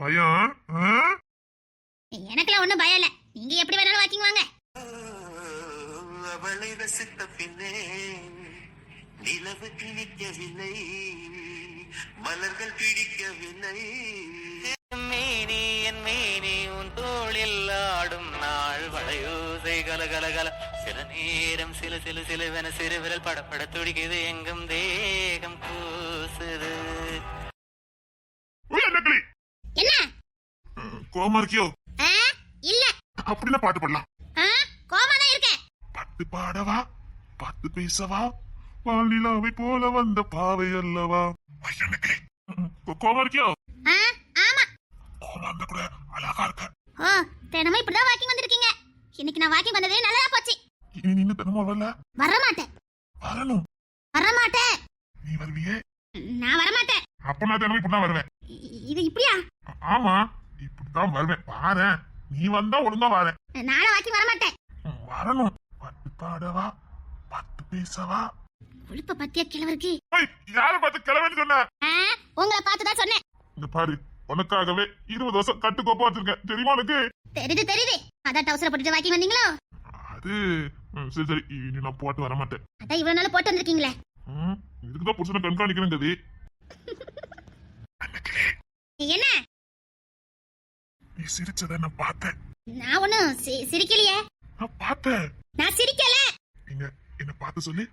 பயம் ஆ? எனக்கெல்லாம் ஒண்ணும் பயம் இல்ல. நீங்க எப்படி வேணாலும் வாக்கிங் வாங்க. அவளை ரசித்த பின்னே நிலவு திணிக்கவில்லை மலர்கள் பிடிக்கவில்லை மேனி என் மேனி உன் தோளில் ஆடும் நாள். வளையோசை கல கல கல. சில நேரம் சில சில சிலுவென சிறு விரல் படப்பட துடிக்குது. எங்கும் தேகம் கூசுது உய், என்ன கிளி என்ன கோமா இருக்கியோ? இல்ல. அப்படின்னா பாட்டு பாடலாம். ஆ? கோவமா தான் இருக்கேன். பத்து பாடவா? பத்து பேசவா? வானிலாவை போல வந்த பாவை அல்லவா? உய், என்ன கிளி கோ- கோவமா இருக்கியோ? ஆமா. கோவமா இருந்தா கூட அழகா இருக்க. ஓ தினமும் இப்படிதான் வாக்கிங் வந்திருக்கீங்க. இன்னைக்கு நான் வாக்கிங் வந்ததே நல்லதா போச்சு. இனி நின்னு தினமும் வரல? வர மாட்டேன் வரணும். வர மாட்டேன் நீ வருவியே? நான் வர மாட்டேன் அப்ப நான் தினமும் இப்படிதான் வருவேன். இது இப்படியா? ஆமா. இப்படித்தான் வருவேன். வாரேன் நீ வந்தா ஒழுங்கா வாரேன். நானும் வாக்கிங் வர மாட்டேன் வரணும். பத்து பாடவா பத்து பேசவா? உழுப்ப பத்தியா கிழவருக்கு? யாரை பார்த்து கிளம்பி சொன்ன? உங்களை பார்த்து தான் சொன்னேன். இந்த பாரு உனக்காகவே இருபது வருஷம் கட்டுக்கோப்பா வச்சிருக்கேன். தெரியுமா உனக்கு? தெரியுது தெரியுது. அதான் டவுசரை போட்டுட்டு வாக்கிங் வந்தீங்களோ? அது சரி சரி. இனி நான் போட்டு வர மாட்டேன் அதான் இவ்வளவு நாள் போட்டு வந்திருக்கீங்களே. ம், இதுக்குதான் புருஷனை கண்காணிக்கிறேன் கதி என்ன? நீ சிரிச்சத நான் பார்த்தேன். நான் ஒண்ணும் சிரிக்கலையே. நான் பார்த்தேன். நான் சிரிக்கல. நீங்க என்ன பார்த்து சொல்லி.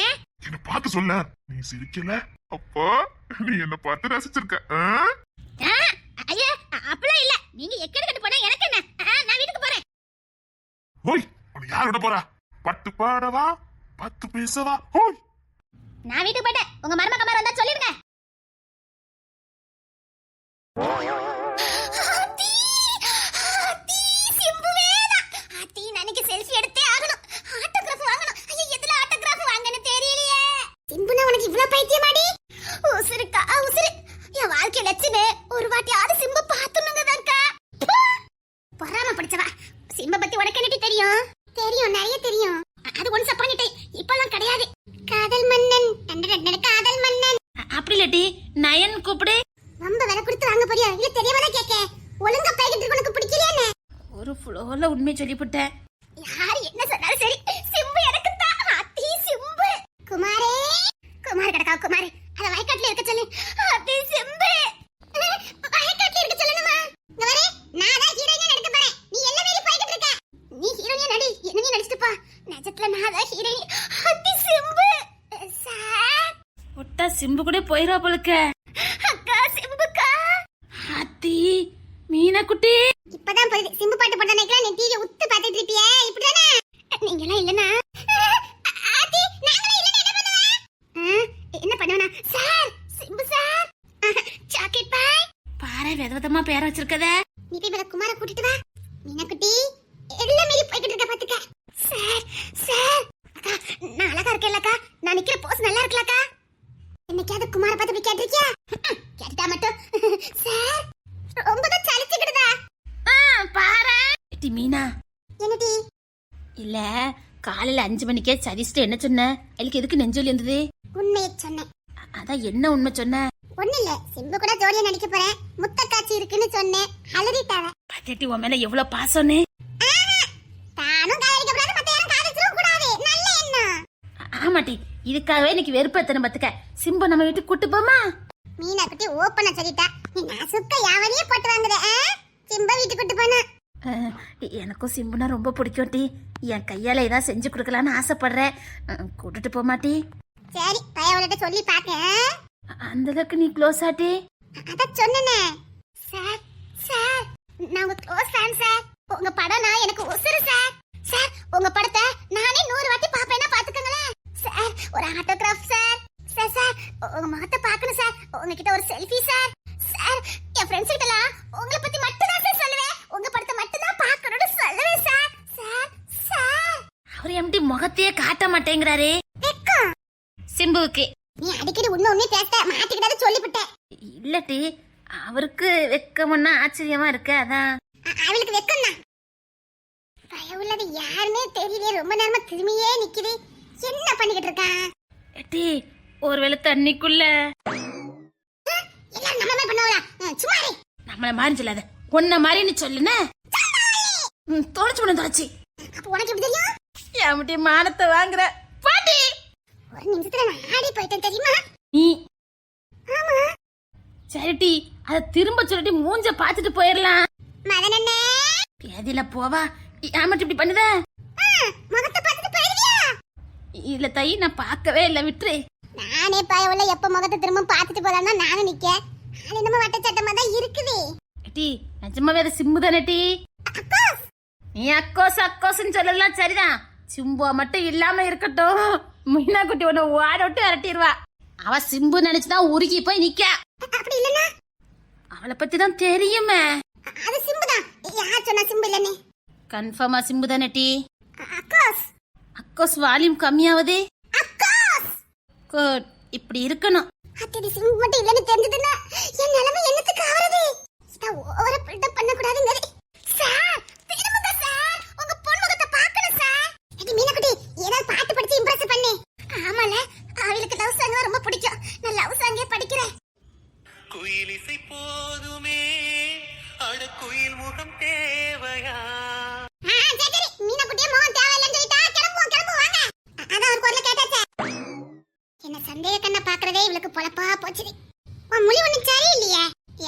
ஏன்? என்ன பார்த்து சொல்ல. நீ சிரிக்கல? அப்போ நீ என்ன பார்த்து ரசிச்சிருக்க ஐயா அப்படிலாம் இல்ல. நீங்க எக்கடி கட்டு போனா எனக்கு என்ன? நான் வீட்டுக்கு போறேன். ஓய் உன்னை யார் விட போறா? பத்து பாடவா? பத்து பேசவா? ஓய். நான் வீட்டுக்கு போயிட்டேன். உங்க மருமக மாதிரி வந்தா சொல்லிருங்க ஆத்தி, ஆத்தி, சிம்புவேதான். ஆத்தி, நான் இன்னைக்கு selfie எடுத்தே ஆகணும். autograph வாங்கணும். ஐயோ, எதுல autograph வாங்கன்னு தெரியலையே. சிம்புனா உனக்கு இவ்வளவு பைத்தியமாடி? உசுருக்கா, உசுரு. என் வாழ்க்கை லட்சுமி, ஒரு வாட்டியாவது சிம்பு பார்த்துணுங்கதான்க்கா. ப்பு. பொறாம பிடிச்சவா. சிம்ப பத்தி உனக்கு என்னடி தெரியும் தெரியும் நிறைய தெரியும் அ- அது ஒன்ஸ் அப்பான் இப்பெல்லாம் கிடையாது காதல் மன்னன் டண்டடண்டட காதல் மன்னன் அப்படி இல்லாட்டி நயன் கூப்பிடு ரொம்ப விலை கொடுத்து வாங்க போறியா இல்ல தெரியாம தான் கேக்க ஒழுங்கா பேக்கிட்டு இருக்கு உனக்கு பிடிக்கலையா ஒரு ஃப்ளோர்ல உண்மை சொல்லிவிட்டேன் யார் என்ன சொன்னாலும் சரி சிம்பு எனக்கு தான் அத்தி சிம்பு குமாரே குமார் கடக்கா குமார் அத வயக்காட்டுல இருக்க சொல்லு அத்தி சிம்பு வயக்காட்டுல இருக்க சொல்லணுமா இங்க வரே நான் தான் ஹீரோயினா நடிக்க போறேன் நீ என்ன மீறி போய்கிட்டு இருக்க நீ ஹீரோயினா நடி என்ன நீ நடிச்சிட்டு போ நிஜத்துல நான் தான் ஹீரோயின் அத்தி சிம்பு சார் ஒட்டா சிம்பு கூட போயிரா போலுக்க அக்கா சிம்புக்கா. அத்தி மீனா குட்டி இப்பதான் புரியுது சிம்பு பாட்டு போட்ட நினைக்கலாம் நீ டிவி உத்து பாத்துட்டு இருப்பியே இப்படிதானே? நீங்க எல்லாம் இல்லனா ஆத்தி நாங்களே இல்லனா என்ன பண்ணுவ? ஆ, என்ன பண்ணுவனா? Sir Simbu sir. Chocolate boy பாரு வித விதமா பேர வச்சிருக்கத. நீ போய் மேல குமார கூட்டிட்டு வா மீனா குட்டி எல்லாம் மீறி போய்கிட்டு இருக்க பாத்துக்க சார் சார் அக்கா நான் அழகா இருக்கேன்லக்கா நான் நிக்கிற போஸ் நல்லா இருக்கலக்கா என்னைக்காவது குமார பார்த்து போய் கேட்டிருக்கியா கேட்டா மட்டும் சார் ரொம்ப தான் சலிச்சுக்கிடுதா பாரு டி மீனா என்னடி இல்ல காலையில அஞ்சு மணிக்கே சரிச்சிட்டு என்ன சொன்ன? எனக்கு எதுக்கு நெஞ்சொலி இருந்தது உண்மையை சொன்னேன். அதான் என்ன உண்மை சொன்ன? ஒண்ணு இல்ல சிம்பு கூட ஜோடியா நடிக்க போறேன். முத்த காட்சி இருக்குன்னு சொன்னேன். அலறிட்டாவ. பக்கெட்டி உன் மேல எவ்வளவு பாசம்னு? தானும் காதலிக்க கூடாது மத்த யாரும் காதலிச்சிட கூடாது. நல்ல எண்ணம். ஆ- ஆமாட்டி இதுக்காகவே இன்னைக்கு வெறுப்பேத்தன பத்துக்க. சிம்பு நம்ம வீட்டுக்கு கூட்டு போமா? மீனா குட்டி ஓப்பனா சொல்லிட்டா. நீ நான் சுக்க யாவனையே போட்டு வாங்குற ஆ? சிம்ப வீட்டுக்கு கூட்டு போனா. எனக்கும் சிம்புனா ரொம்ப பிடிக்கும் டி. என் கையால ஏதாவது செஞ்சு கொடுக்கலான்னு ஆசைப்படுறேன் கூட்டிட்டு போமாட்டி சரி பையவள்கிட்ட சொல்லி பார்த்தேன் அந்த அளவுக்கு நீ க்ளோஸ் ஆட்டி அதான் சொன்னேனே. சார் சார் நான் உங்க க்ளோஸ் ஃபேன் சார். உங்க படம் நான் எனக்கு உசுரு சார். சார் உங்க படத்தை நானே நூறு வாட்டி பாப்பேன்னா பாத்துக்கங்களேன் சார் ஒரு ஆட்டோகிராஃப் சார். சார் சார் உங்க முகத்தை பார்க்கணும் சார். உங்ககிட்ட ஒரு செல்ஃபி சார். சார் என் ஃப்ரெண்ட்ஸ் கிட்டலாம் உங்களை பத்தி மட்டும் தான் சார் சொல்லுவேன். உங்க படத்தை மட்டும் தான் பார்க்கணும்னு சொல்லுவேன் சார் சார் சார் அவர் எப்படி முகத்தையே காட்ட மாட்டேங்கிறாரே. சிம்புவுக்கு. நீ அடிக்கடி உண்மை உண்மை பேச மாட்டிக்கிட்டாது சொல்லிவிட்டேன் இல்லட்டி அவருக்கு வெக்கமுன்னா ஆச்சரியமா இருக்கு அதான். அவளுக்கு வெக்கம் தான் பயம் உள்ளது யாருன்னே தெரியலையே ரொம்ப நேரமா திரும்பியே நிக்குது. என்ன பண்ணிக்கிட்டு இருக்கான் எட்டி ஒருவேளை தண்ணிக்குள்ள. எல்லாரும் நம்ம பண்ணுவாங்களா சும்மா. நம்மள மாதிரி சொல்லாத. உன்ன மாதிரி நீ சொல்லுன ம், தொலைச்சு உன தொலைச்சி. அப்ப உனக்கு எப்படி தெரியும்? என்கிட்ட மானத்தை வாங்குற. பாட்டி! ஒரு நிமிஷத்துல நான் ஆடி போயிட்டேன் தெரியுமா? நீ ஆமா. சரிட்டி அத திரும்ப சொல்லிட்டு மூஞ்ச பாத்துட்டு போயிடலாம் மதன் அண்ணே பேதியில போவா. ஏமாட்டி இப்படி பண்ணுத? ஆ, முகத்தை பார்த்துட்டு போயிருவியா இல்ல தை நான் பார்க்கவே இல்லை விட்டுரு. நானே பயவுள்ள எப்ப முகத்தை திரும்ப பார்த்துட்டு போலாம்னா நானும் நிக்க அது என்னமோ வட்ட சட்டமா தான் இருக்குது. டி நிஜமாவே அது சிம்பு தானே டி நீ அக்கோஸ் அக்கோஸ்ன்னு சொல்லலாம் சரிதான். சிம்புவா மட்டும் இல்லாம இருக்கட்டும். மீனா குட்டி உன்னை ஓட விட்டு விரட்டிடுவா அவ சிம்பு நினைச்சுதான் உருகி போய் நிக்க. அப்படி இல்லனா அவளை பத்தி தான் தெரியுமே. அது சிம்பு தான் யார் சொன்னா சிம்பு இல்லன்னு? கன்ஃபார்மா சிம்பு தானே டி? அக்கோஸ். அக்கோஸ் வால்யூம் கம்மியாவதே. அக்கோஸ்! குட். இப்படி இருக்கணும். அத்தடி சிம்பு மட்டும் இல்லன்னு தெரிஞ்சதுன்னா என் நிலைமை என்னத்துக்கு?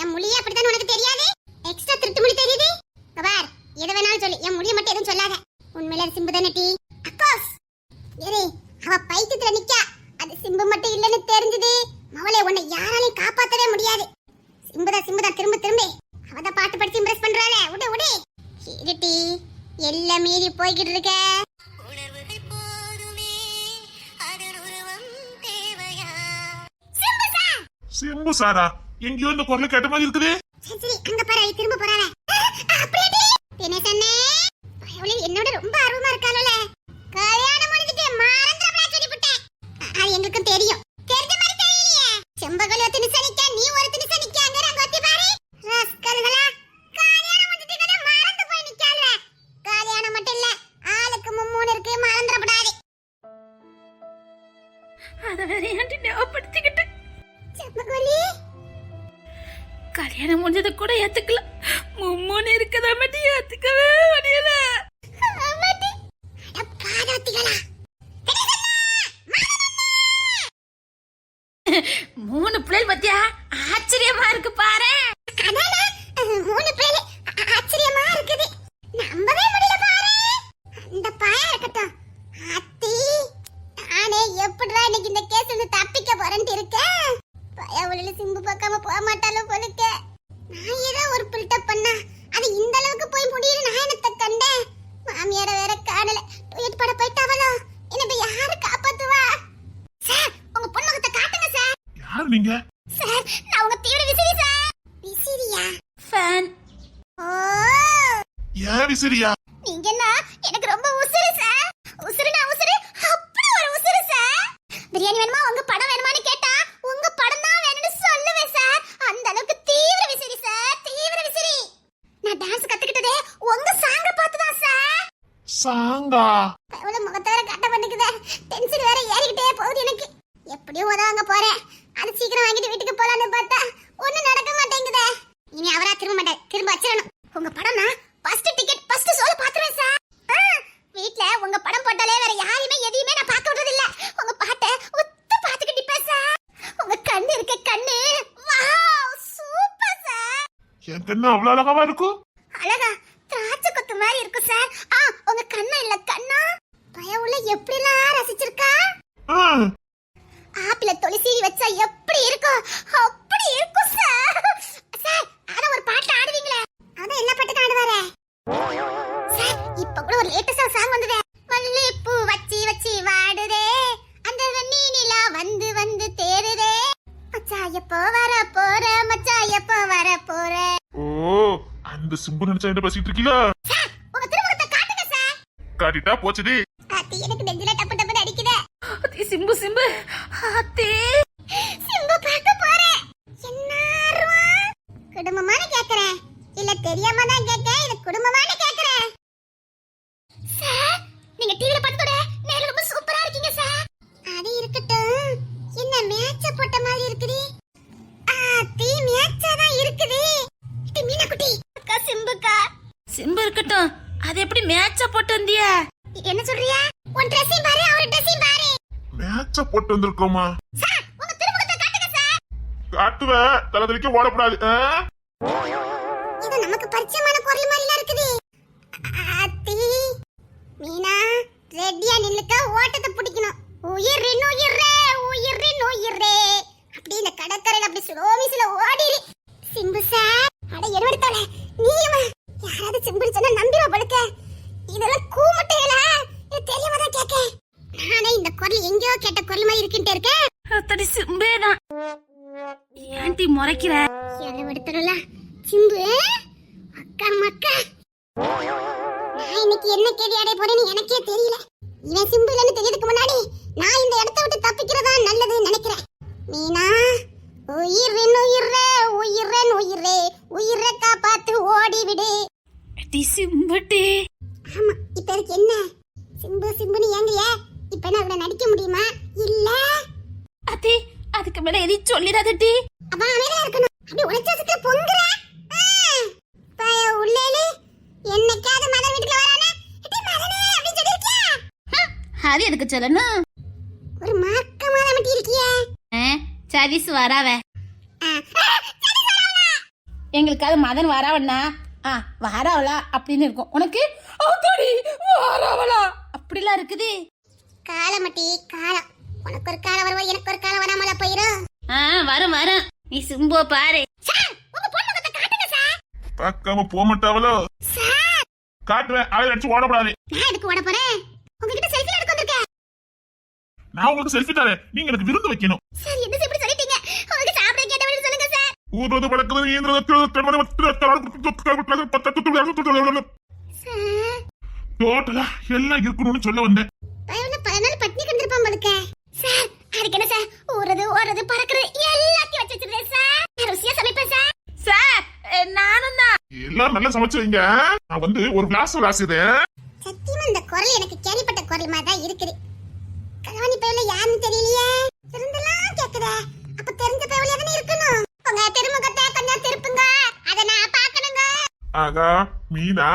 என் முழியே அப்படித்தான் உனக்கு தெரியாது? extra திருட்டு முழி தெரியுது? இங்க பார், எதை வேணாலும் சொல்லு. என் முழியை மட்டும் எதுவும் சொல்லாத. உண்மையில சிம்பு தானே டி? அக்கோஸ். இரு, அவ பைத்தியத்துல நிக்கா. அது சிம்பு மட்டும் இல்லைன்னு தெரிஞ்சது மவளே உன்னை யாராலையும் காப்பாத்தவே முடியாது சிம்புதா சிம்புதா திரும்ப திரும்ப அவதான் பாட்டு படிச்சு இம்ப்ரெஸ் பண்றாளே விடு விடு இருட்டி எல்லாம் மீறி போய்கிட்டு இருக்க சிம்பு சாரா எங்கேயோ இந்த குரல் கேட்ட மாதிரி இருக்குது. சரி அங்க பாரு திரும்ப போறாங்க அப்படியே. தினேஷ் என்னோட ரொம்ப ஆர்வமா இருக்காளே கல்யாணம் முடிஞ்சதை கூட ஏத்துக்கல. மும்முன்னு இருக்கதா மட்டும் ஏத்துக்கவே முடியல ஆமாடி. அட பாதவத்திகளா. மூணு பிள்ளைகள் பத்தியா ஆச்சரியமா இருக்கு பாரு அதானே, அஹ், மூணு பேரு ஆ- ஆச்சரியமா இருக்குது. நம்பவே முடியல பாரு. அந்த பையன் இருக்கட்டும். அத்தி, நானே எப்படிடா இன்னைக்கு இந்த கேஸ்ல இருந்து தப்பிக்க போறேன்ட்டு இருக்கேன். பயவுள்ள சிம்பு பார்க்காம போக மாட்டாலும் போலுக்க. நான் ஏதோ ஒரு பில்டப் பண்ணா அது இந்த அளவுக்கு போய் முடியும்னு நான் என்னத்த கண்டேன் மாமியார வேற காணல டூயட் பட போயிட்டாவளோ என்ன இப்ப யாரு காப்பாத்துவா சார் உங்க பொண்ணுகத்தை காட்டுங்க சார் யாரு நீங்க சார் நான் உங்க தீவிர விசிறி சார் விசிறியா ஃபேன் ஓ ஏன் விசிறியா நீங்கன்னா எனக்கு ரொம்ப உசுரு சார் உசுருனா உசுரு அப்படி ஒரு உசுரு சார் பிரியாணி வேணுமா? உங்க படம் வேணுமான்னு கேட்டா உங்க படம் தான் வேணும்னு சொல்லுவேன் சார் அந்த அளவுக்கு தீவிர விசிறி சார் தீவிர விசிறி நான் டான்ஸ் கத்துக்கிட்டதே உங்க சாங்க பார்த்து தான் சார் சாங்கா எவ்வளவு முகத்தை வேற கட்ட பண்ணிக்குதே டென்ஷன் வேற ஏறிக்கிட்டே போகுது எனக்கு எப்படியும் உதவாங்க போறேன் அது சீக்கிரம் வாங்கிட்டு வீட்டுக்கு போலான்னு பார்த்தா ஒண்ணும் நடக்க மாட்டேங்குதே இனி அவரா திரும்ப மாட்டார் திரும்ப வச்சிடணும் உங்க படம்னா ஃபர்ஸ்ட் டிக்கெட் ஃபர்ஸ்ட் ஷோல பாத்துருவேன் சார் ஆ, வீட்ல உங்க படம் போட்டாலே வேற யாரையுமே எதையுமே நான் பார்க்க விடுறது இல்ல உங்க பாட்டை ஒத்து பாத்துக்கிட்டு நிப்பேன் சார் உங்க கண்ணு இருக்க கண்ணு வாவ் சூப்பர் சார் என் கண்ணு அவ்வளவு அழகாவா இருக்கும்? அழகா திராட்சை கொத்து மாதிரி இருக்கும் சார் ஆ உங்க கண்ணா இல்ல கண்ணா? பயவுள்ள எப்படிலாம் ரசிச்சிருக்கா? ஆ, ஆப்பிள தொலி சீவி வச்சா எப்படி இருக்கும்? அந்த சிம்பு நினைச்சா என்ன பேசிட்டு இருக்கீங்களா சார் உங்க திருமுகத்தை காட்டுங்க சார். காட்டிட்டா போச்சுடி. ஆத்தி எனக்கு நெஞ்சில டப்பு டப்புன்னு அடிக்குதே. சிம்பு சிம்பு. அத்தி சிம்பு பார்க்க போறேன் என்ன ஆர்வம்? குடும்பமானு கேக்குறேன் இல்ல தெரியாம தான் கேட்கேன் இது குடும்பமானு கேக்குறேன் சார் நீங்க டிவில பார்த்ததோட நேர்ல ரொம்ப சூப்பரா இருக்கீங்க சார் அது இருக்கட்டும் என்ன மேட்ச போட்ட மாதிரி இருக்குது ஆ தீ மேட்சா தான் இருக்குது இது மேட்ச போட்டு வந்திய என்ன சொல்றியா உன் ட்ரெஸ்ஸையும் பாரு அவர் ட்ரெஸ்ஸையும் பாரு மேட்ச போட்டு வந்திருக்கோமா காட்டுவ தலை தெளிக்க ஓடக்கூடாது ஆ? இது நமக்கு பரிச்சயமான குரல் மாதிரிலாம் இருக்குது. அத்தி. மீனா ரெடியா நில்லுக்க ஓட்டத்தை பிடிக்கணும். உயிரின் உயிரே உயிரின் உயிரே. அப்படி இந்த கடற்கரையில அப்படி ஸ்லோமிஸ்ல ஓடிரு சிம்பு சார் இன்னைக்கு என்ன கேள்வி அடைய போறேன்னு எனக்கே தெரியல. இவன் சிம்பு இல்லைன்னு தெரியறதுக்கு முன்னாடி நான் இந்த இடத்த விட்டு தப்பிக்கிறதா நல்லதுன்னு நினைக்கிறேன். மீனா உயிரின் உயிரே உயிரன் உயிரே உயிரை காப்பாத்து ஓடி விடு அடி சிம்புட்டி. ஆமா இப்ப அதுக்கு என்ன? சிம்பு சிம்புன்னு ஏங்கலையே இப்ப என்ன அவனை நடிக்க முடியுமா? இல்ல. அத்தி அதுக்கு மேல எதையும் சொல்லிடாதட்டி அப்ப அமைதியா இருக்கணும். அப்படி உழைச்சதுக்கு பொங்குற. பய உள்ளேலு. அது எதுக்கு சொல்லணும்? ஒரு மாக்கமா மட்டும் இருக்கியே. ஆ, சதீஸ் வராவ. எங்களுக்காவது மதன் வரவண்ணா. ஆ வரவளா அப்படின்னு இருக்கும். உனக்கு? அத்தாடி வரவளா. அப்படிலாம் இருக்குது. காலமட்டி காலம். உனக்கு ஒரு காலம் வருவோம் எனக்கு ஒரு காலம் வராமல போயிரும் ஆ வரும் வரும். நீ சிம்போ பாரு. பார்க்காம போக மாட்டாவளோ? காட்டுவேன் அதை அடிச்சு ஓடக்கூடாது நான் எதுக்கு ஓட போறேன் உங்ககிட்ட செல்ஃபி எடுக்க வந்திருக்கேன் நான் உங்களுக்கு செல்ஃபி தரேன். நீங்க எனக்கு விருந்து வைக்கணும். சார் என்ன இப்படி சொல்லிட்டீங்க? உங்களுக்கு சாப்பிட கேட்ட வழி சொல்லுங்க சார். ஊர்வது பழக்கிறது சார். டோட்டலா எல்லாம் இருக்கணும்னு சொல்ல வந்தேன். பயவுல பல நாள் பட்னி கிடந்திருப்பான் போலுக்க சார் அதுக்கு என்ன சார்? ஓடுறது ஓடுறது பறக்குறது எல்லாத்தையும் வச்சு வச்சிருக்கேன் சார். ருசியா சமைப்பேன் சார். சார் நானும் தான். எல்லாம் நல்லா சமைச்சு வைங்க. நான் வந்து ஒரு கிளாஸ் ராசிதேன். சத்தியமா இந்த குரல் எனக்கு கேள்விப்பட்ட குரல் மாதிரி தான் இருக்குது. கல்வாணி பயவுல யாருன்னு தெரியலையே? இருந்தெல்லாம் கேக்குதே. அப்ப தெரிஞ்ச பயவுல தானே இருக்கணும்? உங்க திருமுகத்தை கொஞ்சம் திருப்புங்க. அத நான் பார்க்கணுங்க. ஆகா மீனா.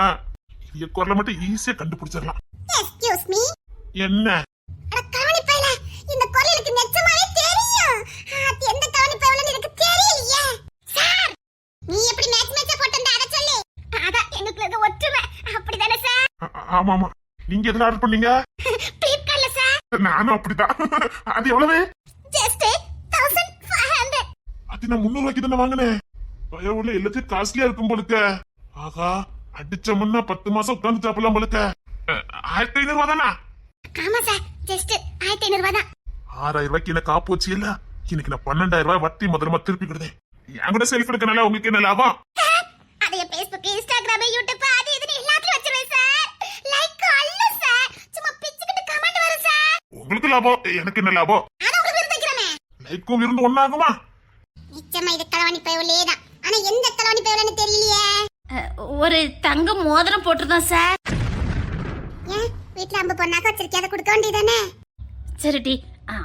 இது குரலை மட்டும் ஈஸியா கண்டுபிடிச்சிடலாம். எக்ஸ்கியூஸ் மீ என்ன? அட கவனி பயல இந்த குரல் எனக்கு நிஜமாவே தெரியும். அது எந்த கவனி பயலன்னு எனக்கு தெரியலையே. சார் நீ எப்படி மேட்ச் மேட்சா போட்டு அத சொல்லு. அதான் எங்களுக்கு ஒற்றுமை. அப்படிதானே சார்? ஆமா ஆமா நீங்க எதுல ஆர்டர் பண்ணீங்க? நானும் அப்படிதான். அது எவ்வளவு? ஜஸ்ட் 1500 அது நான் முன்னூறு ரூபாய்க்கு தானே வாங்கினேன். பயவுள்ள எல்லாத்தையும் காஸ்ட்லியா இருக்கும் போலுக்க ஆகா அடிச்ச முன்ன பத்து மாசம் உட்கார்ந்து சாப்பிடலாம் போலுக்க ஆயிரத்தி ஐநூறு ரூபா தானா? ஆமா சார் ஜஸ்ட் 1500 ரூபாய் தான். ஆறாயிரம் ரூபாய்க்கு என்ன காப்பு வச்சு இல்ல? இன்னைக்கு நான் பன்னெண்டாயிரம் ரூபாய் வட்டி முதல்ல திருப்பி கொடுத்தேன். என் கூட செல்ஃபி எடுக்கனால உங்களுக்கு என்ன லாபம்? அதைய Facebook Instagram YouTube அது இதுன்னு எல்லாத்தையும் உங்களுக்கு லாபம் எனக்கு என்ன லாபம்? லைக்கும் இருந்து ஒன்னாகுமா நிச்சயமா இது கலவாணி பயவுலே தான் ஆனா எந்த கலவாணி பயவுலன்னு தெரியலையே. ஒரு தங்க மோதிரம் போட்டிருந்தோம் சார். ஏன்? வீட்ல அம்பு பொண்ணாக்க வச்சிருக்கே அதை கொடுக்க வேண்டியதானே சரிடி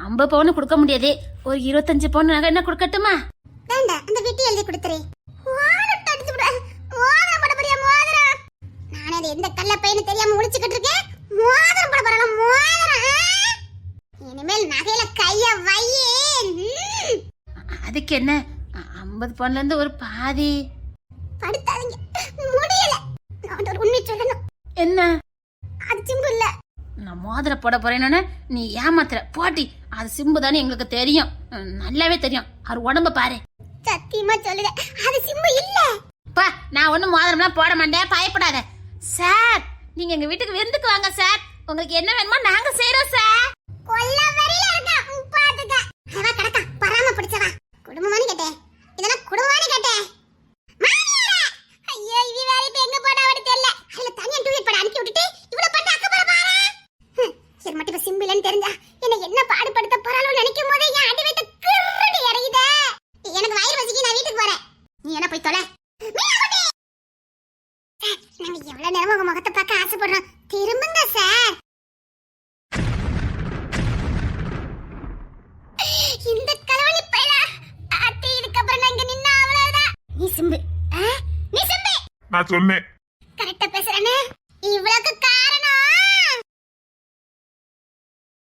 ஐம்பது பவுன் கொடுக்க முடியாது. ஒரு இருபத்தஞ்சு பவுன் நகை என்ன கொடுக்கட்டுமா? வேண்டாம் அந்த வீட்டு எழுதி கொடுத்துரு. நானே அது எந்த கல்ல பையனு தெரியாம முடிச்சுக்கிட்டு இருக்கேன். மோதிரம் போட போறேன் மோதிரம்? இனிமேல் நகையில கைய வையே. அதுக்கு என்ன ஐம்பது பவுன்ல இருந்து ஒரு பாதி. படுத்தாதீங்க. முடியல. நான் ஒரு உண்மை சொல்லணும். என்ன? அது சிம்பு இல்ல. நான் மோதிர போட போறேன்னு நீ ஏமாத்துற. போட்டி. அது சிம்பு தானே எங்களுக்கு தெரியும். நல்லாவே தெரியும். அவர் உடம்ப பாரு. சத்தியமா சொல்லுறேன் அது சிம்பு இல்ல. பா நான் ஒண்ணும் மோதிரம்லாம் போட மாட்டேன். பயப்படாத. சார் நீங்க எங்க வீட்டுக்கு விருந்துக்கு வாங்க சார். உங்களுக்கு என்ன வேணுமோ நாங்க செய்யறோம் சார். கொல்ல கேட்டேன். கேட்டேன். தெரியல. தனியா அனுப்பி விட்டுட்டு இவ்வளவு ஹம், சரி தெரிஞ்சா என்ன என்ன பாடுபடுத்த போறாள் நினைக்கும் போதே என் அடி வைத்த கிருடி இறங்குதே எனக்கு வயிறு வசிக்கு நான் வீட்டுக்கு போறேன் நீ என்ன போய் தொலை மீனாக்குட்டி! சார், நாங்க எவ்வளவு நேரம் உங்க முகத்தை பார்க்க ஆசைப்படுறோம் திரும்புங்க சார் இந்த கலவணி பையல அத்தை இதுக்கப்புறம் நான் இங்க நின்னா அவ்வளவுதான் நீ சிம்பு ஆ? நீ சிம்பு நான் சொன்னேன்